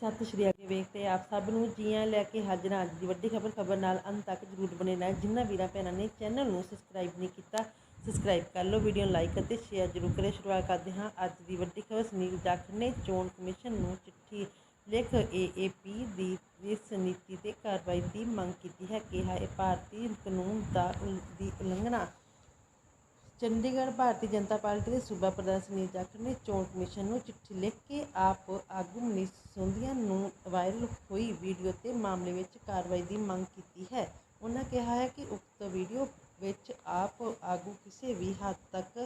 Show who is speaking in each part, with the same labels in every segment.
Speaker 1: ਸਤਿ ਸ਼੍ਰੀ ਅਕਾਲ ਵੇਖਦੇ ਆਪ ਸਭ ਨੂੰ ਜੀਆਂ ਲੈ ਕੇ ਹਾਜ਼ਰ ਹਾਂ। ਅੱਜ ਦੀ ਵੱਡੀ ਖਬਰ ਖਬਰ ਨਾਲ ਅੰਤ ਤੱਕ ਜਰੂਰ ਬਣੇ ਰਹਿਣ। ਜਿਨ੍ਹਾਂ ਵੀਰਾਂ ਭੈਣਾਂ ਨੇ ਚੈਨਲ ਨੂੰ ਸਬਸਕ੍ਰਾਈਬ ਨਹੀਂ ਕੀਤਾ, ਸਬਸਕ੍ਰਾਈਬ ਕਰ ਲਓ ਵੀਡੀਓ ਨੂੰ ਲਾਈਕ ਅਤੇ ਸ਼ੇਅਰ ਜਰੂਰ ਕਰੇ ਸ਼ੁਰੂਆਤ ਕਰਦੇ ਹਾਂ ਅੱਜ ਦੀ ਵੱਡੀ ਖਬਰ। ਸੁਨੀਲ ਜਾਖੜ ਨੇ ਚੋਣ ਕਮਿਸ਼ਨ ਨੂੰ ਚਿੱਠੀ ਲਿਖ ਏਏਪੀ ਦੀ ਇਸ ਨੀਤੀ ਤੇ ਕਾਰਵਾਈ ਦੀ ਮੰਗ ਕੀਤੀ ਹੈ। ਕਿਹਾ ਇਹ ਭਾਰਤੀ ਕਾਨੂੰਨ ਦਾ ਉਲ- ਦੀ ਉਲੰਘਣਾ ਚੰਡੀਗੜ੍ਹ ਭਾਰਤੀ ਜਨਤਾ ਪਾਰਟੀ ਦੇ ਸੂਬਾ ਪ੍ਰਧਾਨ ਸੁਨੀਲ ਜਾਖੜ ਨੇ ਚੋਣ ਕਮਿਸ਼ਨ ਨੂੰ ਚਿੱਠੀ ਲਿਖ ਕੇ ਆਪ ਆਗੂ ਮਨੀਸ਼ ਸਿਸੋਦੀਆ ਨੂੰ ਵਾਇਰਲ ਹੋਈ ਵੀਡੀਓ ਤੇ ਮਾਮਲੇ ਵਿੱਚ ਕਾਰਵਾਈ ਦੀ ਮੰਗ ਕੀਤੀ ਹੈ। ਉਹਨਾਂ ਕਿਹਾ ਹੈ ਕਿ ਉਕਤ ਵੀਡੀਓ ਵਿੱਚ ਆਪ ਆਗੂ ਕਿਸੇ ਵੀ ਹੱਦ ਤੱਕ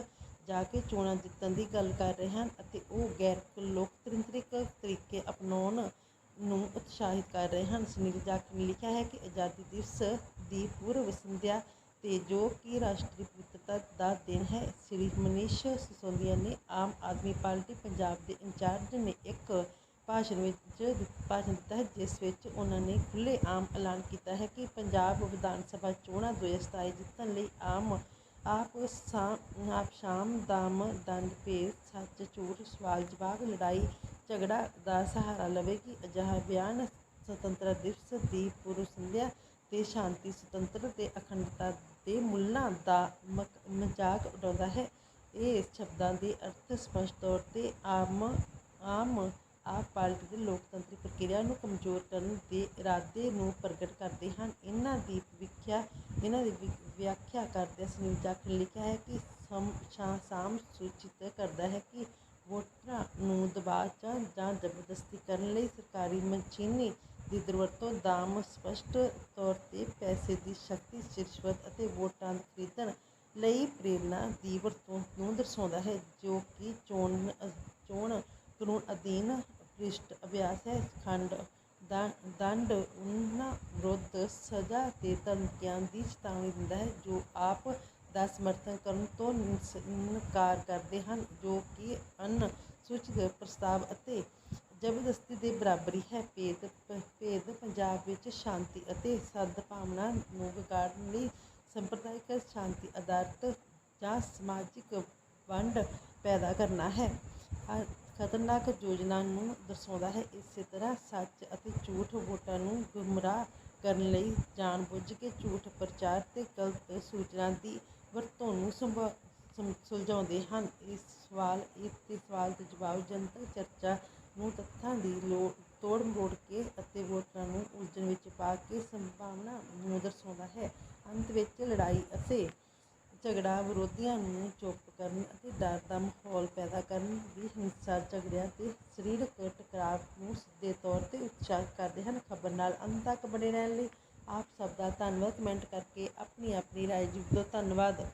Speaker 1: ਜਾ ਕੇ ਚੋਣਾਂ ਜਿੱਤਣ ਦੀ ਗੱਲ ਕਰ ਰਹੇ ਹਨ ਅਤੇ ਉਹ ਗੈਰ ਲੋਕਤੰਤਰਿਕ ਤਰੀਕੇ ਅਪਣਾਉਣ ਨੂੰ ਉਤਸ਼ਾਹਿਤ ਕਰ ਰਹੇ ਹਨ। ਸੁਨੀਲ ਜਾਖੜ ਨੇ ਲਿਖਿਆ ਹੈ ਕਿ ਆਜ਼ਾਦੀ ਦਿਵਸ ਦੀ ਪੂਰਵ ਸੰਧਿਆ ਤੇ ਜੋ ਕਿ ਰਾਸ਼ਟਰੀ ਪਵਿੱਤਰਤਾ ਦਾ ਦਿਨ ਹੈ, ਸ੍ਰੀ ਮਨੀਸ਼ ਸਿਸੋਦੀਆ ਨੇ ਆਮ ਆਦਮੀ ਪਾਰਟੀ ਪੰਜਾਬ ਦੇ ਇੰਚਾਰਜ ਨੇ ਇੱਕ ਭਾਸ਼ਣ ਵਿੱਚ ਭਾਸ਼ਣ ਦਿੱਤਾ ਹੈ, ਜਿਸ ਵਿੱਚ ਉਹਨਾਂ ਨੇ ਖੁੱਲ੍ਹੇ ਆਮ ਐਲਾਨ ਕੀਤਾ ਹੈ ਕਿ ਪੰਜਾਬ ਵਿਧਾਨ ਸਭਾ ਚੋਣਾਂ 2027 ਜਿੱਤਣ ਲਈ ਆਮ, ਆਪ ਸਾ, ਆਪ ਸ਼ਾਮ ਦਾਮ ਦੰਦ ਭੇਦ ਸੱਚ ਝੂਠ ਸਵਾਲ ਜਵਾਬ ਲੜਾਈ ਝਗੜਾ ਦਾ ਸਹਾਰਾ ਲਵੇਗੀ। ਅਜਿਹਾ ਬਿਆਨ ਸੁਤੰਤਰ ਦਿਵਸ ਦੀ ਪੂਰਵ ਸੰਧਿਆ ਤੇ ਸ਼ਾਂਤੀ ਸੁਤੰਤਰ ਤੇ ਅਖੰਡਤਾ ਦੇ ਮੁੱਲਾਂ ਦਾ ਮਕ- ਮਜ਼ਾਕ ਉਡਾਉਂਦਾ ਹੈ। ਇਹ ਸ਼ਬਦਾਂ ਦੇ ਅਰਥ ਸਪਸ਼ਟ ਤੌਰ ਤੇ ਆਮ ਆਮ ਆਪ ਪਾਰਟੀ ਦੀ ਲੋਕਤੰਤਰੀ ਪ੍ਰਕਿਰਿਆ ਨੂੰ ਕਮਜ਼ੋਰ ਕਰਨ ਦੇ ਇਰਾਦੇ ਨੂੰ ਪ੍ਰਗਟ ਕਰਦੇ ਹਨ। ਇਹਨਾਂ ਦੀ ਵਿਖਿਆ, ਇਹਨਾਂ ਦੀ ਵਿ- ਵਿਆਖਿਆ ਕਰਦਿਆਂ ਸੁਨੀਲ ਜਾਖੜ ਨੇ ਲਿਖਿਆ ਹੈ ਕਿ ਸਮ ਸਾਮ ਸੂਚਿਤ ਕਰਦਾ ਹੈ ਕਿ ਵੋਟਰਾਂ ਨੂੰ ਦਬਾਅ ਜਾਂ ਜਾਂ ਜ਼ਬਰਦਸਤੀ ਕਰਨ ਲਈ ਸਰਕਾਰੀ ਮਸ਼ੀਨੀ ਦੀ ਦੁਰਵਰਤੋਂ ਦਾਮ ਸਪਸ਼ਟ ਤੌਰ ਤੇ ਪੈਸੇ ਦੀ ਸ਼ਕਤੀ, ਰਿਸ਼ਵਤ ਅਤੇ ਵੋਟਾਂ ਖਰੀਦਣ ਲਈ ਪ੍ਰੇਰਨਾ ਦੀ ਵਰਤੋਂ ਨੂੰ ਦਰਸਾਉਂਦਾ ਹੈ, ਜੋ ਕਿ ਚੋਣ ਚੋਣ ਕਾਨੂੰਨ ਅਧੀਨ ਭ੍ਰਿਸ਼ਟ ਅਭਿਆਸ ਹੈ। ਖੰਡ ਦੰਡ ਉਹਨਾਂ ਵਿਰੁੱਧ ਸਜ਼ਾ ਤੇ ਧਮਕੀਆਂ ਦੀ ਚੇਤਾਵਨੀ ਦਿੰਦਾ ਹੈ, ਜੋ ਆਪ ਦਾ ਸਮਰਥਨ ਕਰਨ ਤੋਂ ਇਨਕਾਰ ਕਰਦੇ ਹਨ, ਜੋ ਕਿ ਅਨੁਸੂਚਿਤ ਪ੍ਰਸਤਾਵ ਅਤੇ ਜ਼ਬਰਦਸਤੀ ਦੇ ਬਰਾਬਰੀ ਹੈ। ਭੇਦ ਭੇਦ ਪੰਜਾਬ ਵਿੱਚ ਸ਼ਾਂਤੀ ਅਤੇ ਸਦਭਾਵਨਾ ਨੂੰ ਵਿਗਾੜਨ ਲਈ ਸੰਪਰਦਾਇਕ ਸ਼ਾਂਤੀ ਆਧਾਰਿਤ ਜਾਂ ਸਮਾਜਿਕ ਵੰਡ ਪੈਦਾ ਕਰਨਾ ਹੈ। ਖਤਰਨਾਕ ਯੋਜਨਾ ਨੂੰ ਦਰਸਾਉਂਦਾ ਹੈ, ਇਸੇ ਤਰ੍ਹਾਂ ਸੱਚ ਅਤੇ ਝੂਠ ਵੋਟਾਂ ਨੂੰ ਗੁੰਮਰਾਹ ਕਰਨ ਲਈ ਜਾਣਬੁੱਝ ਕੇ ਝੂਠ ਪ੍ਰਚਾਰ ਤੇ ਗਲਤ ਸੂਚਨਾ ਦੀ ਵਰਤੋਂ ਨੂੰ ਸੰਭਾ ਸੁਲਝਾਉਂਦੇ ਹਨ। ਇਸ ਸਵਾਲ ਇਸ ਸਵਾਲ ਦੇ ਜਵਾਬ ਜਨਤਕ ਚਰਚਾ ਨੂੰ ਤੱਥਾਂ ਦੀ ਲੋੜ ਤੋੜ ਮੋੜ ਕੇ ਅਤੇ ਵੋਟਰਾਂ ਨੂੰ ਉਲਝਣ ਵਿੱਚ ਪਾ ਕੇ ਸੰਭਾਵਨਾ ਨੂੰ ਦਰਸਾਉਂਦਾ ਹੈ। ਅੰਤ ਵਿੱਚ ਲੜਾਈ ਅਤੇ ਝਗੜਾ ਵਿਰੋਧੀਆਂ ਨੂੰ ਚੁੱਪ ਕਰਨ ਅਤੇ ਡਰ ਦਾ ਮਾਹੌਲ ਪੈਦਾ ਕਰਨ ਦੀ ਹਿੰਸਾ ਝਗੜਿਆਂ ਤੇ ਸਰੀਰਕ ਟਕਰਾਅ ਨੂੰ ਸਿੱਧੇ ਤੌਰ ਤੇ ਉਤਸ਼ਾਹਿਤ ਕਰਦੇ ਹਨ। ਖਬਰ ਨਾਲ ਅੰਤ ਤੱਕ ਬਣੇ ਰਹਿਣ ਲਈ ਆਪ ਸਭ ਦਾ ਧੰਨਵਾਦ। ਕਮੈਂਟ ਕਰਕੇ ਆਪਣੀ ਆਪਣੀ ਰਾਏ ਜਰੂਰ ਦਿਓ ਧੰਨਵਾਦ।